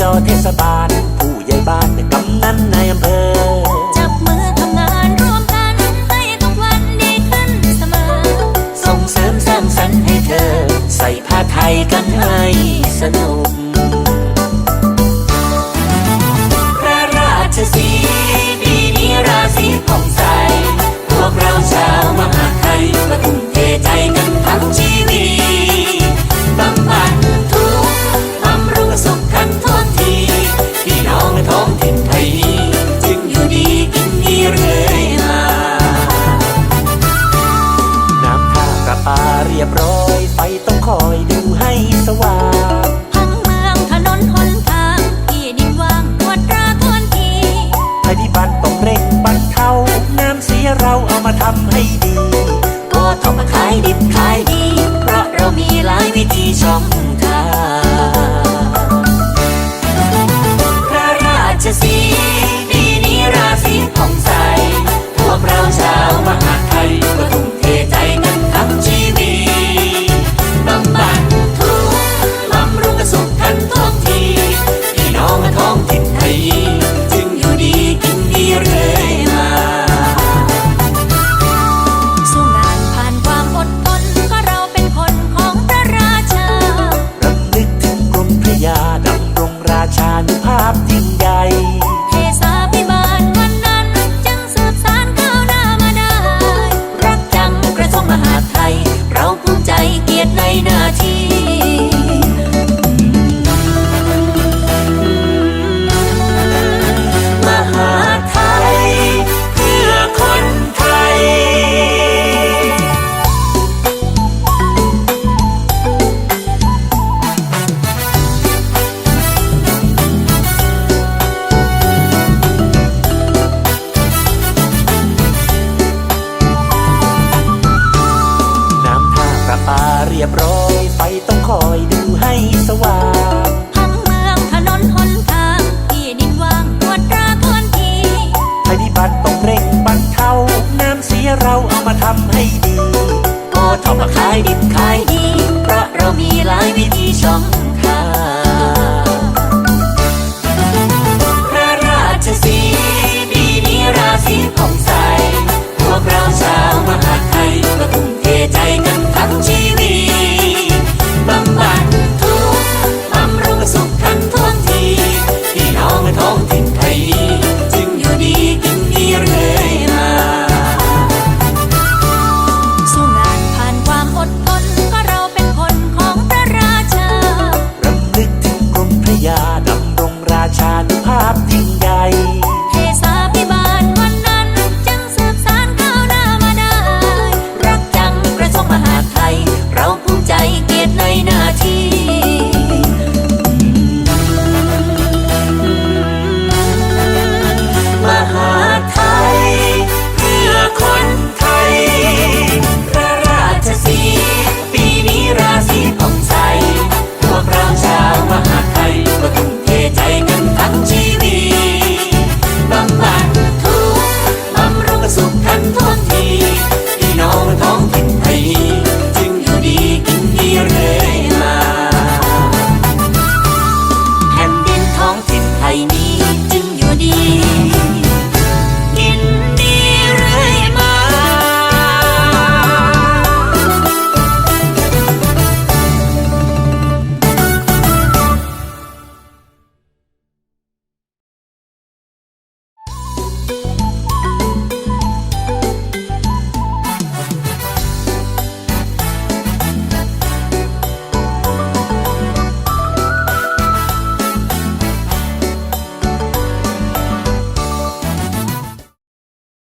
จเทศบาล ผู้ใหญ่บ้านในกำนันในอำเภอายดิบขายดี เพราะเรามีหลายวิธีชม รียบร้อยไฟต้องคอยดูให้สว่างทั้งเมืองถนนหนทางที่ดินว่างตรวจตราควรทีภัยพิบัติต้องเร่งบรรเทาน้ำเสียเราเอามาทำให้ดีก็ทอมาขายดิบขายดี เพราะเรามีหลายวิธีช่อง